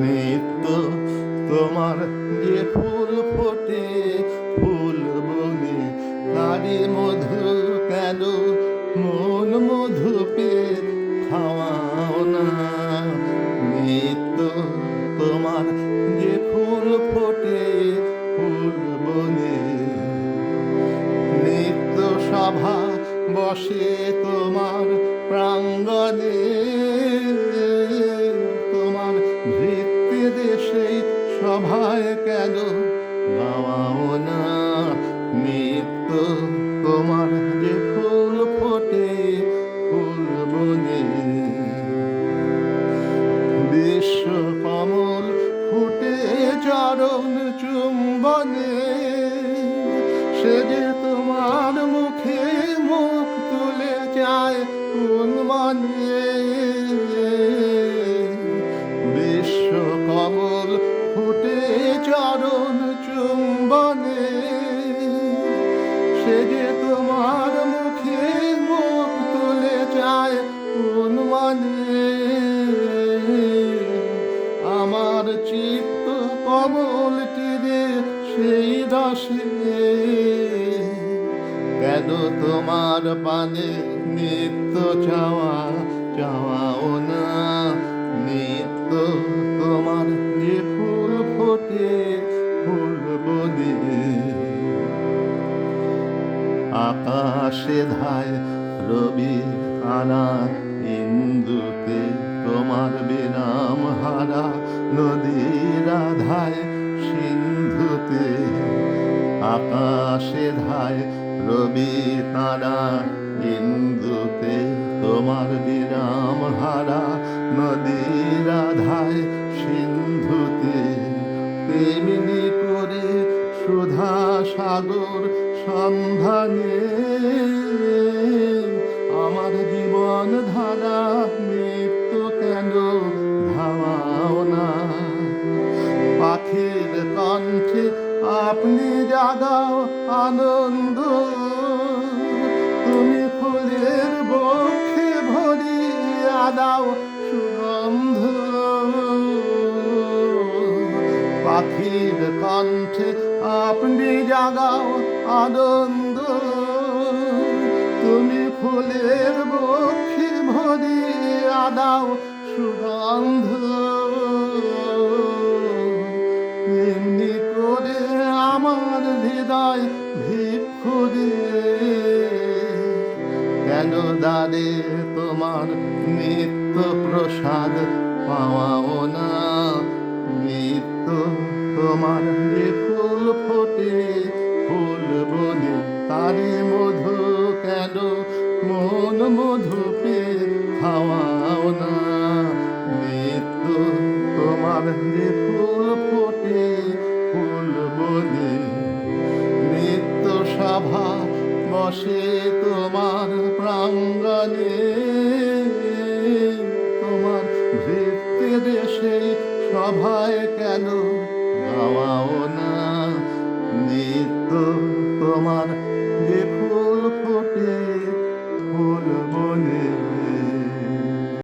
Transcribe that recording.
নিত্য তোমার যে ফুল ফোটে, ফুল বনে, নারী মধু কেন? মন মধু পে খাওয়াও না। নিত্য তোমার যে ফুল ফোটে, ফুল বনে। নিত্য সভা বসে তোমার প্রাঙ্গণে। দেশে সভায় কেন? গাওয়াও না, নিত্য তোমার যে ফুল ফোটে, ফুল বনে। বিশ্ব কমল ফুটে, চরণ চুম্বনে। সে তোমার মুখে মুখ তুলে যায় কোন মানে আমার চিত্ত কমল তীরে সেই রসে কেন তোমার পানে নিত্য চাওয়া চাওয়াও না? নিত্য তোমার যে ফুল ফোটে। আকাশে ধায় রবি আনা, ইন্দুতে তোমার বিনাম হারা, নদীর আধায় সিন্ধুতে আকাশে ধায় রবি তারা ইন্দুতে তোমার বিরাম হারা, নদীর আধায় সিন্ধুতে তেমনি করে সুধা সাগর সন্ধানে আমার জীবন ধারা মৃত্যু কেন ধাওয়াও না। পাখির কণ্ঠে আপনি জাগাও আনন্দ। তুমি ফুলের বক্ষে ভরিয়া দাও সুগন্ধ। পাখির কণ্ঠে আপনি জাগাও আনন্দ। তুমি ফুলের বক্ষে ভরিয়া দাও সুগন্ধ। এমনি করে আমার হৃদয় ভিক্ষু কেন দাঁড়ে তোমার নিত্য প্রসাদ পাওয়াও না? নিত্য তোমার ফুল ফোটে ফুল বনে, তারে মধু কেন? মন মধু পে খাওয়াও না। নিত্য তোমার ফুল ফোটে ফুল বনে, নিত্য সভা বসে তোমার প্রাঙ্গণে। তোমার ভিত্তি দেশে সভায় কেন গাওয়াও না নিত্য তোমার